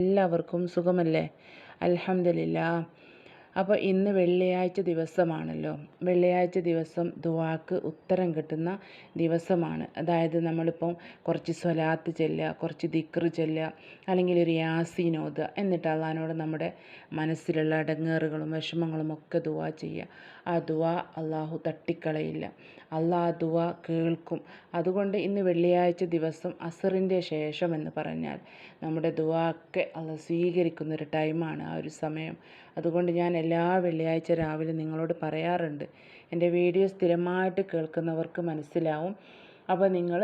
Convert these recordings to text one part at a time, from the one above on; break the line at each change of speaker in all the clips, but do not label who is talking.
എല്ലാവർക്കും സുഖമല്ലേ? അലഹമില്ല അപ്പോൾ ഇന്ന് വെള്ളിയാഴ്ച ദിവസമാണല്ലോ. വെള്ളിയാഴ്ച ദിവസം ദുവാക്ക് ഉത്തരം കിട്ടുന്ന ദിവസമാണ്. അതായത് നമ്മളിപ്പം കുറച്ച് സ്വലാത്ത് ചെല്ലുക കുറച്ച് ദിക്ർ ചെല്ലുക അല്ലെങ്കിൽ ഒരു യാസീനോദ് എന്നിട്ട് അള്ളഹാനോട് നമ്മുടെ മനസ്സിലുള്ള അടങ്ങേറുകളും വിഷമങ്ങളും ഒക്കെ ദുവാ ചെയ്യുക. ആ ദുവാ അള്ളാഹു തട്ടിക്കളയില്ല. അള്ളാഹ് ദുആ കേൾക്കും. അതുകൊണ്ട് ഇന്ന് വെള്ളിയാഴ്ച ദിവസം അസറിന്റെ ശേഷം എന്ന് പറഞ്ഞാൽ നമ്മുടെ ദുവാക്കെ അള്ളാഹ് സ്വീകരിക്കുന്ന ഒരു ടൈമാണ് ആ ഒരു സമയം. അതുകൊണ്ട് ഞാൻ എല്ലാ വെള്ളിയാഴ്ച രാവിലെ നിങ്ങളോട് പറയാറുണ്ട് എന്റെ വീഡിയോ സ്ഥിരമായിട്ട് കേൾക്കുന്നവർക്ക് മനസ്സിലാവും. അപ്പോൾ നിങ്ങൾ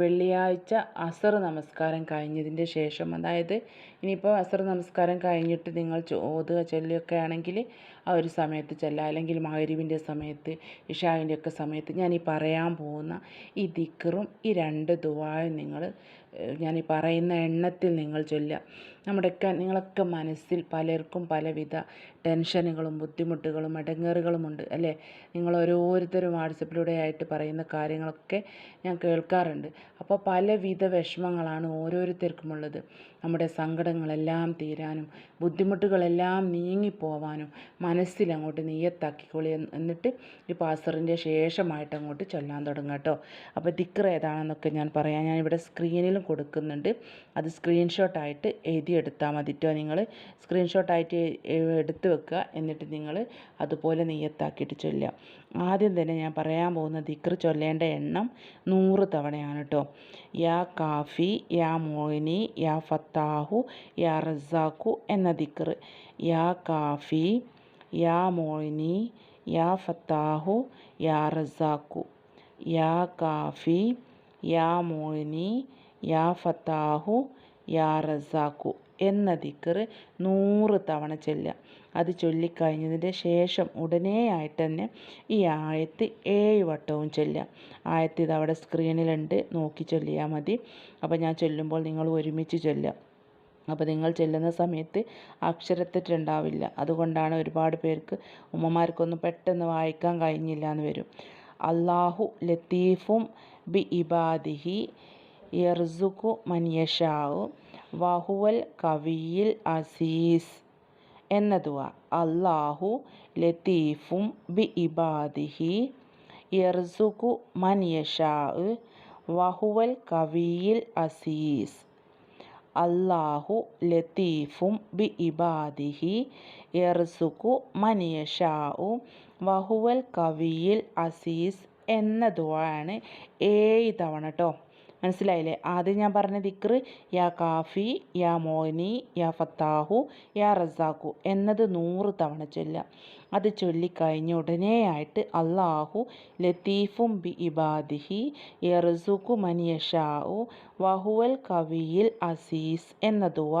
വെള്ളിയാഴ്ച അസർ നമസ്കാരം കഴിഞ്ഞതിന്റെ ശേഷം അതായത് ഇനിയിപ്പോൾ അസർ നമസ്കാരം കഴിഞ്ഞിട്ട് നിങ്ങൾ ചോദുക ചൊല്ലുകയൊക്കെ ആണെങ്കിൽ ആ ഒരു സമയത്ത് ചെല്ലുക അല്ലെങ്കിൽ മഹരിവിന്റെ സമയത്ത് ഇഷാവിന്റെയൊക്കെ സമയത്ത് ഞാൻ ഈ പറയാൻ പോകുന്ന ഈ ദിക്കറും ഈ രണ്ട് ദുവായും നിങ്ങൾ ഞാൻ ഈ പറയുന്ന എണ്ണത്തിൽ നിങ്ങൾ ചൊല്ലുക. നമ്മുടെയൊക്കെ നിങ്ങളൊക്കെ മനസ്സിൽ പലർക്കും പലവിധ ടെൻഷനുകളും ബുദ്ധിമുട്ടുകളും ഇടങ്ങേറുകളുമുണ്ട് അല്ലേ? നിങ്ങൾ ഓരോരുത്തരും വാട്സപ്പിലൂടെ ആയിട്ട് പറയുന്ന കാര്യങ്ങളൊക്കെ ഞാൻ കേൾക്കാറുണ്ട്. അപ്പോൾ പലവിധ വിഷമങ്ങളാണ് ഓരോരുത്തർക്കുമുള്ളത്. നമ്മുടെ സങ്കടങ്ങളെല്ലാം തീരാനും ബുദ്ധിമുട്ടുകളെല്ലാം നീങ്ങിപ്പോവാനും മനസ്സിൽ അങ്ങോട്ട് നീയത്താക്കിക്കൊള്ളി എന്നിട്ട് ഈ പാസറിന്റെ ശേഷമായിട്ട് അങ്ങോട്ട് ചൊല്ലാൻ തുടങ്ങുക കേട്ടോ. അപ്പോൾ ദിക്ർ ഏതാണെന്നൊക്കെ ഞാൻ പറയാം. ഞാനിവിടെ സ്ക്രീനിലും കൊടുക്കുന്നുണ്ട്. അത് സ്ക്രീൻഷോട്ടായിട്ട് എഴുതിയെടുത്താൽ മതി കേട്ടോ നിങ്ങൾ സ്ക്രീൻഷോട്ടായിട്ട് എടുത്ത് വെക്കുക. എന്നിട്ട് നിങ്ങൾ അതുപോലെ നെയ്യത്താക്കിയിട്ട് ചൊല്ലുക. ആദ്യം തന്നെ ഞാൻ പറയാൻ പോകുന്ന ദിക്ർ ചൊല്ലേണ്ട എണ്ണം നൂറ് തവണയാണ് കേട്ടോ യാ കാഫി യാ മോഹിനി യാ ഫത്താഹു യാ റസാഖു എന്ന ദിക്ർ. യാ കാഫി യാ മോഹിനി യാ ഫത്താഹു യാ റസാഖു. യാ കാഫി യാ മോഹിനി യാ ഫത്താഹു യാ റസാഖു എന്ന ദിക്ർ നൂറ് തവണ ചൊല്ലുക. അത് ചൊല്ലിക്കഴിഞ്ഞതിന്റെ ശേഷം ഉടനെ ആയിട്ട് തന്നെ ഈ ആയത്ത് ഏഴ് വട്ടവും ചൊല്ലുക. ആയത്ത് ഇത് അവിടെ സ്ക്രീനിലുണ്ട്. നോക്കി ചൊല്ലിയാൽ മതി. അപ്പോൾ ഞാൻ ചൊല്ലുമ്പോൾ നിങ്ങൾ ഒരുമിച്ച് ചൊല്ലുക. അപ്പോൾ നിങ്ങൾ ചെല്ലുന്ന സമയത്ത് അക്ഷരത്തെറ്റുണ്ടാവില്ല. അതുകൊണ്ടാണ് ഒരുപാട് പേർക്ക് ഉമ്മമാർക്കൊന്നും പെട്ടെന്ന് വായിക്കാൻ കഴിഞ്ഞില്ല എന്ന് വരും. അള്ളാഹു ലത്തീഫും ബി ഇബാദിഹി യർസുഖു മനിയഷാവു വഹുവൽ കവിയിൽ അസീസ്. എന്ന ദുവ അള്ളാഹു ലത്തീഫും ബി ഇബാദിഹി യർസുഖു മനിയഷാവ് വഹുവൽ കവിയിൽ അസീസ്. അള്ളാഹു ലത്തീഫും ബി ഇബാദിഹി യർസുഖു മനിയഷാവു വഹുവൽ കവിയിൽ അസീസ്. എന്ന ദുആണ് ഏഴ് തവണ കേട്ടോ മനസ്സിലായില്ലേ? ആദ്യം ഞാൻ പറഞ്ഞ ദിക്ർ യാ കാഫി യാ മോനി യാ ഫത്താഹു യാ റസാഖു എന്നത് നൂറ് തവണ ചൊല്ലുക. അത് ചൊല്ലിക്കഴിഞ്ഞ ഉടനെയായിട്ട് അള്ളാഹു ലത്തീഫും ബി ഇബാദിഹി യർസുഖു മനിയഷാഹു വഹുവൽ കവിയിൽ അസീസ് എന്ന ദുവ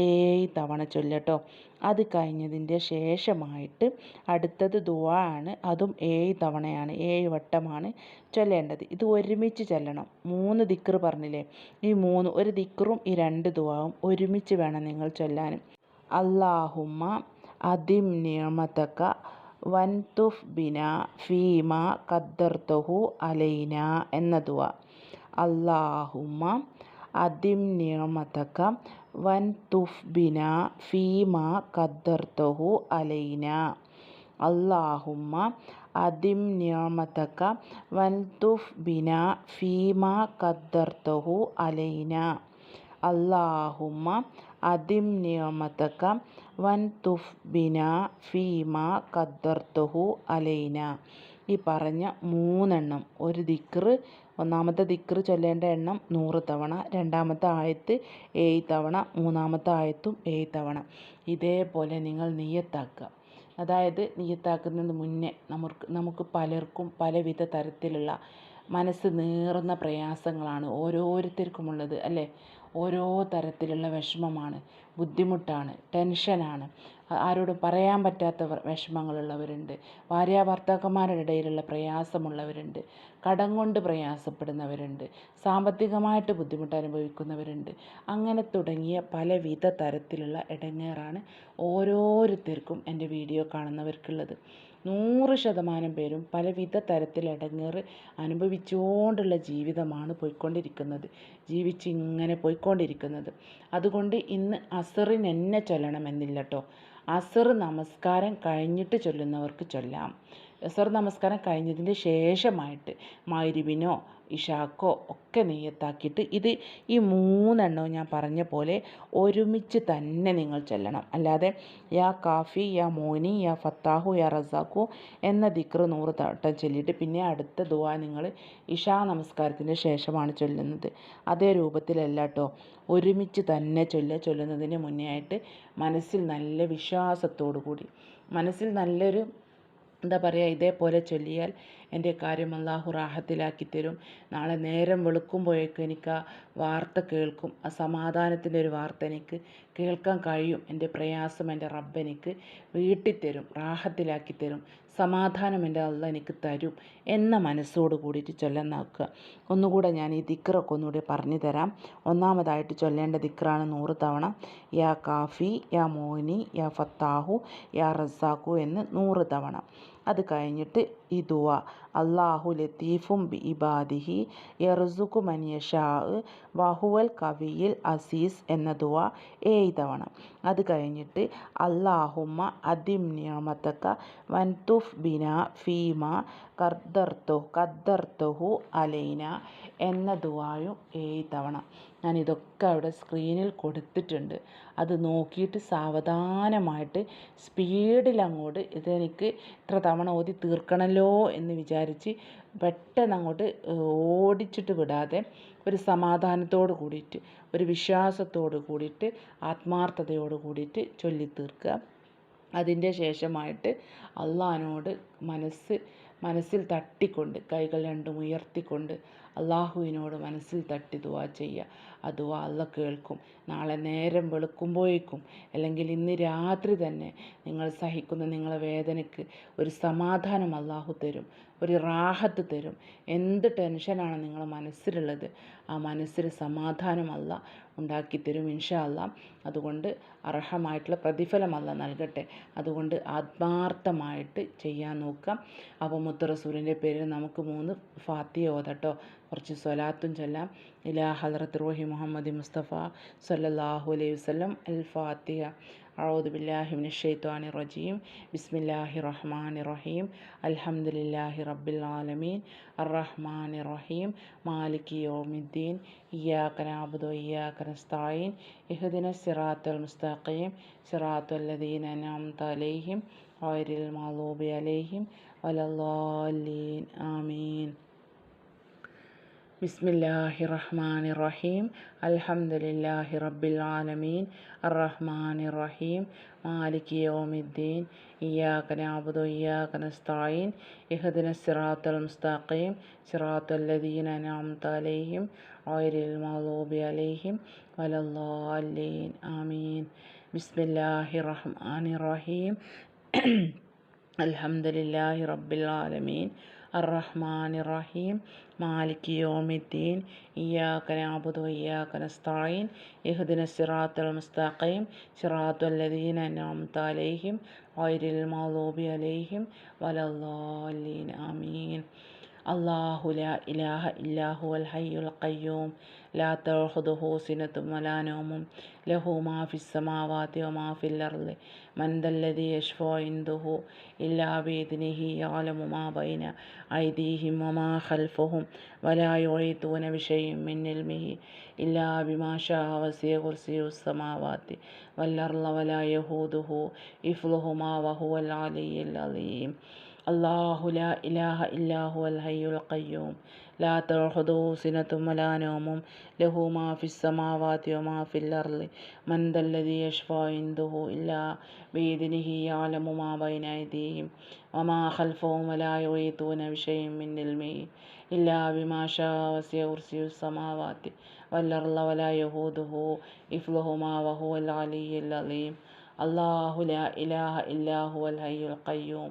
ഏഴ് തവണ ചൊല്ലട്ടോ അത് കഴിഞ്ഞതിന്റെ ശേഷമായിട്ട് അടുത്തത് ദുആ ആണ്. അതും ഏഴ് തവണയാണ് ഏഴ് വട്ടമാണ് ചൊല്ലേണ്ടത്. ഇത് ഒരുമിച്ച് ചൊല്ലണം. മൂന്ന് ദിക്ർ പറഞ്ഞില്ലേ? ഈ മൂന്ന് ഒരു ദിക്റും ഈ രണ്ട് ദുആവും ഒരുമിച്ച് വേണം നിങ്ങൾ ചൊല്ലാൻ അല്ലാഹുമ്മ അതിം നിയമത്തക്ക വൻതുഫ് ബിന ഫീമ ഖദ്ദർത്തഹു അലൈന എന്ന ദുആ അല്ലാഹുമ്മ അതിം നിയമത്തക്ക വൻതുഫ് ബിന ഫീമ ഖദ്ദർത്തഹു അലൈന. അല്ലാഹുമ്മ അദിം നിയമത്തക്ക വൻതുഫ് ബിന ഫീമ ഖദ്ദർത്തഹു അലൈന. അല്ലാഹുമ്മ അദിം നിയമത്തക്ക വൻതുഫ് ബിന ഫീമ ഖദ്ദർത്തഹു അലൈന. ഈ പറഞ്ഞ മൂന്നെണ്ണം. ഒരു ദിക്ർ ഒന്നാമത്തെ ദിക്ർ ചൊല്ലേണ്ട എണ്ണം നൂറ് തവണ രണ്ടാമത്തെ ആയത്ത് ഏഴ് തവണ മൂന്നാമത്തെ ആയത്തും ഏഴ് തവണ. ഇതേപോലെ നിങ്ങൾ നിയ്യത്താക്കുക. അതായത് നിയ്യത്താക്കുന്നതിന് മുന്നേ നമുക്ക് നമുക്ക് പലർക്കും പലവിധ തരത്തിലുള്ള മനസ്സ് നീറുന്ന പ്രയാസങ്ങളാണ് ഓരോരുത്തർക്കുമുള്ളത് അല്ലേ? ഓരോ തരത്തിലുള്ള വിഷമമാണ്. ബുദ്ധിമുട്ടാണ്. ടെൻഷനാണ്. ആരോടും പറയാൻ പറ്റാത്ത വിഷമങ്ങളുള്ളവരുണ്ട്. ഭാര്യ ഭർത്താക്കന്മാരുടെ ഇടയിലുള്ള പ്രയാസമുള്ളവരുണ്ട്. കടം കൊണ്ട് പ്രയാസപ്പെടുന്നവരുണ്ട്. സാമ്പത്തികമായിട്ട് ബുദ്ധിമുട്ട് അനുഭവിക്കുന്നവരുണ്ട് അങ്ങനെ തുടങ്ങിയ പലവിധ തരത്തിലുള്ള ഇടങ്ങേറാണ് ഓരോരുത്തർക്കും എന്റെ വീഡിയോ കാണുന്നവർക്കുള്ളത്. നൂറ് ശതമാനം പേരും പലവിധ തരത്തിൽ അനുഭവിച്ചുകൊണ്ടുള്ള ജീവിതമാണ് പോയിക്കൊണ്ടിരിക്കുന്നത്. ജീവിച്ച് ഇങ്ങനെ പോയിക്കൊണ്ടിരിക്കുന്നത്. അതുകൊണ്ട് ഇന്ന് അസറിന് എന്നെ ചൊല്ലണമെന്നില്ല കേട്ടോ അസർ നമസ്കാരം കഴിഞ്ഞിട്ട് ചൊല്ലുന്നവർക്ക് ചൊല്ലാം. അസർ നമസ്കാരം കഴിഞ്ഞതിന് ശേഷമായിട്ട് മഗ്‌രിബിനോ ഇഷാക്കോ ഒക്കെ നെയ്യത്താക്കിയിട്ട് ഇത് ഈ മൂന്നെണ്ണവും ഞാൻ പറഞ്ഞ പോലെ ഒരുമിച്ച് തന്നെ നിങ്ങൾ ചൊല്ലണം. അല്ലാതെ യാ കാഫി യാ മോനി യാ ഫത്താഹു യാ റസാഖു എന്ന ദിക്ർ നൂറ് തട്ടം ചൊല്ലിയിട്ട് പിന്നെ അടുത്ത ദുവാ നിങ്ങൾ ഇഷാ നമസ്കാരത്തിന് ശേഷമാണ് ചൊല്ലുന്നത്. അതേ രൂപത്തിലല്ല കേട്ടോ ഒരുമിച്ച് തന്നെ ചൊല്ല ചൊല്ലുന്നതിന് മുന്നേ ആയിട്ട് മനസ്സിൽ നല്ല വിശ്വാസത്തോടു കൂടി മനസ്സിൽ നല്ലൊരു എന്താ പറയുക ഇതേപോലെ ചൊല്ലിയാൽ എന്റെ കാര്യം അള്ളാഹു റാഹത്തിലാക്കി തരും. നാളെ നേരം വെളുക്കുമ്പോഴേക്കും എനിക്ക് ആ വാർത്ത കേൾക്കും. ആ സമാധാനത്തിന്റെ ഒരു വാർത്ത എനിക്ക് കേൾക്കാൻ കഴിയും. എന്റെ പ്രയാസം എന്റെ റബ്ബ് എനിക്ക് വീട്ടിത്തരും റാഹത്തിലാക്കി തരും. സമാധാനം എന്റെ അള്ള എനിക്ക് തരും എന്ന മനസ്സോട് കൂടിയിട്ട് ചൊല്ലാൻ നോക്കുക ഒന്നുകൂടെ ഞാൻ ഈ ദിക്റൊക്കെ ഒന്നുകൂടി പറഞ്ഞു തരാം. ഒന്നാമതായിട്ട് ചൊല്ലേണ്ട ദിക്റാണ് നൂറ് തവണ. യാ കാഫി യാ മോനി യാ ഫത്താഹു യാ റസാഖു എന്ന് നൂറ് തവണ. അത് കഴിഞ്ഞിട്ട് ഈ അല്ലാഹു ലത്തീഫും ഇബാദിഹി യർസുഖു മനിയ ഷാ വഹുവൽ കവിയിൽ അസീസ് എന്ന ദുആ ഏഴ് തവണ അത് കഴിഞ്ഞിട്ട് അല്ലാഹുമ്മ അദിം നിയമത്തക്ക വൻതുഫ് ബിന ഫീമ കദ്ദർത്തോ കദ്ദർത്തഹു അലൈന എന്ന ദുവായും ഏഴ് തവണ ഞാൻ ഇതൊക്കെ അവിടെ സ്ക്രീനിൽ കൊടുത്തിട്ടുണ്ട്. അത് നോക്കിയിട്ട് സാവധാനമായിട്ട് സ്പീഡിലങ്ങോട്ട് ഇതെനിക്ക് ഇത്ര തവണ ഓതി തീർക്കണമല്ലോ എന്ന് വിചാരിച്ച് പെട്ടെന്ന് അങ്ങോട്ട് ഓടിച്ചിട്ട് വിടാതെ ഒരു സമാധാനത്തോട് കൂടിയിട്ട് ഒരു വിശ്വാസത്തോട് കൂടിയിട്ട് ആത്മാർത്ഥതയോട് കൂടിയിട്ട് ചൊല്ലി തീർക്കുക അതിന്റെ ശേഷമായിട്ട് അള്ളഹാനോട് മനസ്സ് മനസ്സിൽ തട്ടിക്കൊണ്ട് കൈകൾ രണ്ടും ഉയർത്തിക്കൊണ്ട് അള്ളാഹുവിനോട് മനസ്സിൽ തട്ടി ദുവാ ചെയ്യുക. ആ ദുവാ അള്ള കേൾക്കും. നാളെ നേരം വെളുക്കുമ്പോഴേക്കും അല്ലെങ്കിൽ ഇന്ന് രാത്രി തന്നെ നിങ്ങൾ സഹിക്കുന്ന നിങ്ങളെ വേദനയ്ക്ക് ഒരു സമാധാനം അള്ളാഹു തരും. ഒരു റാഹത്ത് തരും. എന്ത് ടെൻഷനാണ് നിങ്ങളുടെ മനസ്സിലുള്ളത്? ആ മനസ്സിന് സമാധാനമല്ല ഉണ്ടാക്കി ഉണ്ടാക്കിത്തരും ഇൻഷാ അല്ലാ അതുകൊണ്ട് അർഹമായിട്ടുള്ള പ്രതിഫലമല്ല നൽകട്ടെ. അതുകൊണ്ട് ആത്മാർത്ഥമായിട്ട് ചെയ്യാൻ നോക്കാം. അപ്പോൾ മുത്ത് റസൂലിന്റെ പേരിൽ നമുക്ക് മൂന്ന് ഫാത്തിയ ഓതട്ടോ കുറച്ച് സ്വലാത്തും ചൊല്ലാം. ഇലാ ഹലറത്ത് റോഹി മുഹമ്മദ് മുസ്തഫ സല്ലല്ലാഹു അലൈഹി വസല്ലം അൽ ഫാത്തിഹ. ഔദുബില്ലാഹിമിന് ഷെയ്ത്വാനി റജീം ബിസ്മില്ലാഹി റഹ്മാൻ റഹീം അൽഹംദുലില്ലാഹി റബ്ബിൽ ആലമീൻ അറഹ്മാൻ റഹീം മാലിക് യോമിദ്ദീൻ ഇയാക്കനാബുദോ ഇയാക്കനസ്തായിൻ ഇഹുദിന സിറാത്തുൽ മുസ്തഖീം സിറാത്തുല്ലദീൻ അനാംത അലൈഹിം ഓരിൽ മാലൂബി അലൈഹിം വലല്ലാലീൻ ആമീൻ ബിസ്മില്ലാഹി റഹ്മാൻ റഹീം അൽഹംദുലില്ലാഹി റബ്ബിൽ ആലമീൻ അറഹ്മാൻ റഹീം മാലിക് യോമിദ്ദീൻ. ഇയാക്ക നാബുദു ഇയാക്ക നസ്തായിൻ. ഇഹദിന സിറാത്തൽ മുസ്താഖീം. സിറാത്തൽ ലദീന നാമത്ത് അലൈഹിം. ഓയരിൽ മൗലൂബി അലൈഹിം. വലല്ലാലീൻ ആമീൻ. ബിസ്മില്ലാഹി റഹ്മാൻ റഹീം അൽഹംദുലില്ലാഹി റബ്ബിൽ ആലമീൻ അറഹ്മാൻ ഇറഹീം മാലിക് യോമിദ്ദീൻ. ഇയാക്കന അബുദു ഇയാക്കന സ്തായിൻ ഇഹുദിന സിറാത്തുൽ മുസ്താഖീം. സിറാത്തുല്ലദീൻ അനാമത്ത് അലൈഹിം. വൈരിൽ മൗലൂബി അലൈഹിം. വലല്ലാലീൻ അമീൻ അള്ളാഹു ലാ ഇലാഹ ഇല്ലാഹു അൽ ഹയ്യുൽ ഖയ്യൂം. ലാ തഹുദുഹു സിനത്തും വലാനോമും ലഹു മാഫിസ് സമാവാതി മാഫിൽ അർദ്. മന്ദല്ലതി യഷ്ഫോ ഇന്ദുഹു ഇല്ലാ ബിഇദ്നിഹി യാലമു മാ ബൈന ഐദീഹിം വമാ ഖൽഫുഹും. വലാ യുഹീതുന ബിശൈഇൻ മിൻ ഇൽമിഹി ഇല്ലാ ബിമാ ശാ വസിയ കുർസിയുസ് സമാവാതി വൽ അർള വലാ യഹൂദുഹു ഇഫ്ലുഹുമാ വഹുവൽ അലിയ്യുൽ അലീം. അള്ളാഹു ലാ ഇലാഹ ഇല്ലാഹു അൽ ഹയ്യുൽ ഖയ്യൂം. ലാ തഅഖുദു സിനത്തും വലാ നൗമും. ലഹു മാ ഫിസ് സമാവാതി വമാ ഫിൽ അർളി മൻ ദല്ലദി യശ്ഫാ ഇൻദഹു ഇല്ലാ ബിഇദ്നിഹി യഅലമു മാ ബൈന അയ്ദിഹിം വമാ ഖൽഫഹും വലാ യുഹീതൂന ബിശൈഇൻ മിൻ ഇൽമിഹി ഇല്ലാ ബിമാ ശാ വസിഅ കുർസിയുസ് സമാവാതി. വൽ അർള വലാ യഹൂദുഹു ഇഫ്ലുഹുമാ വഹുവൽ അലിയ്യുൽ അളീം അല്ലാഹു ലാ ഇലാഹ ഇല്ലാഹുവൽ ഹയ്യുൽ ഖയ്യൂം.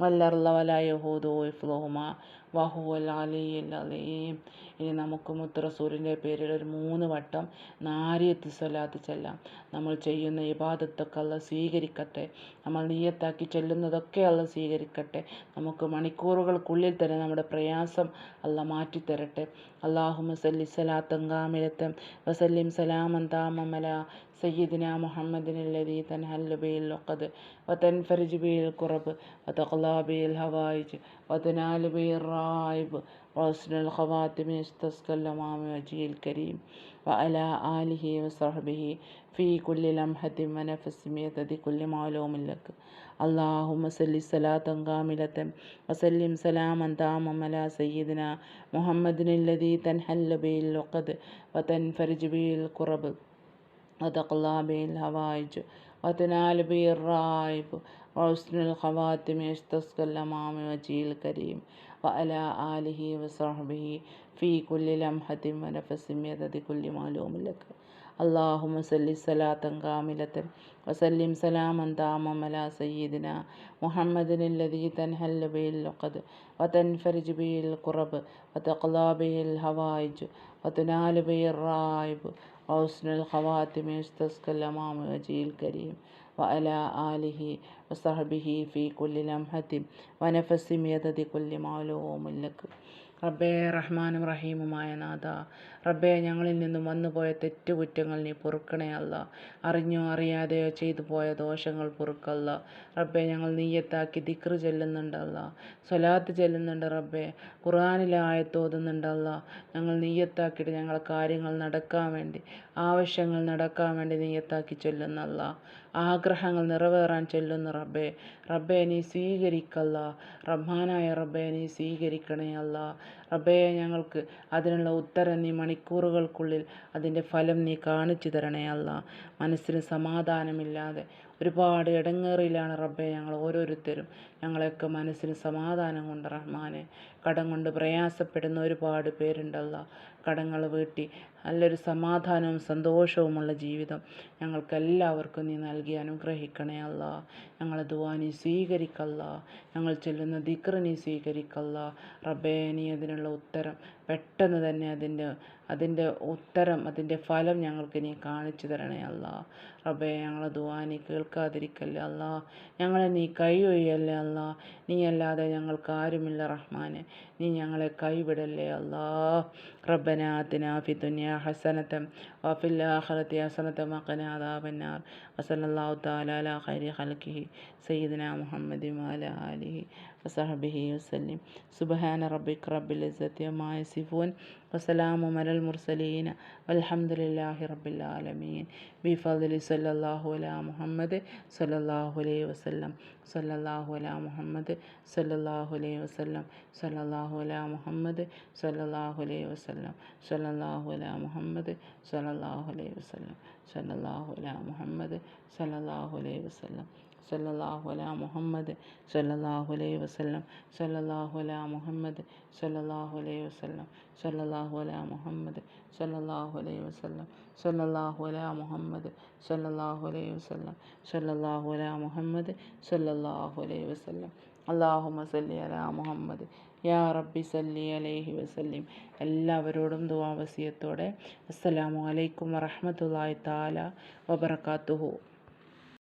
വല്ലർല വലായഹൂദോ ഇഫ്ലോഹുമ വഹുവൽ അലിയൽ അലീം ഇനി നമുക്ക് മുത്തറസൂലിന്റെ പേരിൽ ഒരു മൂന്ന് വട്ടം നാരിയത്ത് സ്വലാത്ത് ചെല്ലാം. നമ്മൾ ചെയ്യുന്ന ഇബാദത്തൊക്കെ അല്ല സ്വീകരിക്കട്ടെ. നമ്മൾ നീയത്താക്കി ചെല്ലുന്നതൊക്കെ അല്ല സ്വീകരിക്കട്ടെ. നമുക്ക് മണിക്കൂറുകൾക്കുള്ളിൽ തന്നെ നമ്മുടെ പ്രയാസം അല്ല മാറ്റിത്തരട്ടെ. അള്ളാഹു സല്ലി സലാത്തങ്കാമിലത്തം വസല്ലിം സലാമൻ താമമല. سيدنا محمد الذي تنهل به اللقد وتنفرج به الكرب وتقضى به الهوائج وتنال به الرائب وحسن الخواتم يستسقى الأمام وجهه الكريم وعلى آله وصحبه في كل لمحة ونفس ميتة كل معلوم لك اللهم صل صلاة كاملة وسلم سلاما تاما على سيدنا محمد الذي تنحل به اللقد وتنفرج به الكرب وتقضى به الهوائج وتنال به الرائب وحسن الخواتم يستسقى الأمام وجهه الكريم وعلى آله وصحبه في كل لمحة ونفس مدد كل معلوم لك اللهم صل صلاة كاملة وسلم سلاما تاما على سيدنا محمد الذي تنحل به اللقد وتنفرج به الكرب وتقضى به الهوائج وتنال به الرائب وحسن الخواتم يستسقى الأمام وجهه الكريم وعلى آله وصحبه في كل لمحة ونفس يدد كل معلوم لك റബ്ബേ റഹ്മാനും റഹീമുമായ നാഥ. റബ്ബേ ഞങ്ങളിൽ നിന്നും വന്നുപോയ തെറ്റുകുറ്റങ്ങൾ നീ പൊറുക്കണേ അല്ല. അറിഞ്ഞോ അറിയാതെയോ ചെയ്തു പോയ ദോഷങ്ങൾ പൊറുക്കല്ല. റബ്ബേ ഞങ്ങൾ നീയത്താക്കി ദിക്റ് ചെല്ലുന്നുണ്ടല്ല സ്വലാത്ത് ചെല്ലുന്നുണ്ട് റബ്ബേ. ഖുർആാനിലെ ആയത്തോതുന്നുണ്ടല്ല ഞങ്ങൾ നീയത്താക്കിയിട്ട് ഞങ്ങളെ കാര്യങ്ങൾ നടക്കാൻ വേണ്ടി ആവശ്യങ്ങൾ നടക്കാൻ വേണ്ടി നീയത്താക്കി ചൊല്ലുന്നല്ല. ആഗ്രഹങ്ങൾ നിറവേറാൻ ചൊല്ലുന്ന റബ്ബെ. റബ്ബെ നീ സ്വീകരിക്കല്ല. റഹ്മാനായ റബ്ബെ നീ സ്വീകരിക്കണേ അല്ല. റബ്ബേ ഞങ്ങൾക്ക് അതിനുള്ള ഉത്തരം നീ മണിക്കൂറുകൾക്കുള്ളിൽ അതിന്റെ ഫലം നീ കാണിച്ചു തരണേ അല്ല. മനസ്സിന് സമാധാനമില്ലാതെ ഒരുപാട് ഇടങ്ങേറിലാണ് റബ്ബെ ഞങ്ങൾ ഓരോരുത്തരും ഞങ്ങളെയൊക്കെ മനസ്സിന് സമാധാനം കൊണ്ട് റഹ്മാനെ കടം കൊണ്ട് പ്രയാസപ്പെടുന്ന ഒരുപാട് പേരുണ്ടല്ല. കടങ്ങൾ വീട്ടി നല്ലൊരു സമാധാനവും സന്തോഷവുമുള്ള ജീവിതം ഞങ്ങൾക്കെല്ലാവർക്കും നീ നൽകി അനുഗ്രഹിക്കണേ അല്ല. ഞങ്ങളെ ദുവാ നീ സ്വീകരിക്കല്ല. ഞങ്ങൾ ചെല്ലുന്ന ദിക്ർ നീ സ്വീകരിക്കല്ല. റബ്ബേ നീ അതിനുള്ള ഉത്തരം പെട്ടെന്ന് തന്നെ അതിന്റെ അതിന്റെ ഉത്തരം അതിന്റെ ഫലം ഞങ്ങൾക്ക് നീ കാണിച്ചു തരണേ അല്ല. റബ്ബേ ഞങ്ങളെ ദുവാ നീ കേൾക്കാതിരിക്കല്ലേ അല്ല. ഞങ്ങളെ നീ കൈയൊഴിയല്ലേ അല്ല. നീ അല്ലാതെ ഞങ്ങൾക്ക് ആരുമില്ല റഹ്മാനെ. നീ ഞങ്ങളെ കൈവിടല്ലേ അല്ലാ. റബ്ബന ആതിന ഫി ദുനിയ ഹസനത്തം വഫിൽ ആഖിറതി ഹസനത്തം വഖന അദാബന്നാർ. വസല്ലല്ലാഹു തആല അലാ ഖൈരി ഖൽഖിഹി. സയ്യിദന മുഹമ്മദി വഅല ആലിഹി. വസഹബിഹി വസല്ലിം സുബ്ഹാന റബ്ബിക റബ്ബിൽ ഇസ്സത്തി അമ്മാ യസിഫൂൻ വസലാമു അലൽ മുർസലീൻ വൽഹംദുലില്ലാഹി റബ്ബിൽ ആലമീൻ ബിഫദ്ലി സല്ലല്ലാഹു അലാ മുഹമ്മദ് സല്ലല്ലാഹു അലൈഹി വസല്ലം സല്ലല്ലാഹു അലാ മുഹമ്മദ് സല്ലല്ലാഹു അലൈഹി വസല്ലം സല്ലല്ലാഹു അലാ മുഹമ്മദ് സല്ലല്ലാഹു അലൈഹി വസല്ലം സല്ലല്ലാഹു അലാ മുഹമ്മദ് സല്ലല്ലാഹു അലൈഹി വസല്ലം സല്ലല്ലാഹു അലാ മുഹമ്മദ് സല്ലല്ലാഹു അലൈഹി വസല്ലം സല്ലല്ലാഹു അലാ മുഹമ്മദ് സല്ലല്ലാഹു അലൈഹി വസല്ലം സല്ലല്ലാഹു അലാ മുഹമ്മദ് സല്ലല്ലാഹു അലൈഹി വസല്ലം സല്ലല്ലാഹു അലാ മുഹമ്മദ് സല്ലല്ലാഹു അലൈഹി വസല്ലം സല്ലല്ലാഹു അലാ മുഹമ്മദ് സല്ലല്ലാഹു അലൈഹി വസല്ലം സല്ലല്ലാഹു അലാ മുഹമ്മദ് സല്ലല്ലാഹു അലൈഹി വസല്ലം. അല്ലാഹുമ്മ സല്ലി അലാ മുഹമ്മദ്. യാ റബ്ബി സല്ലി അലൈഹി വസല്ലിം. എല്ലാവരോടും ദുവാവസിയത്തോടെ അസ്സലാമു അലൈക്കും വറഹ്മത്തുള്ളാഹി തആല വബറകാതുഹു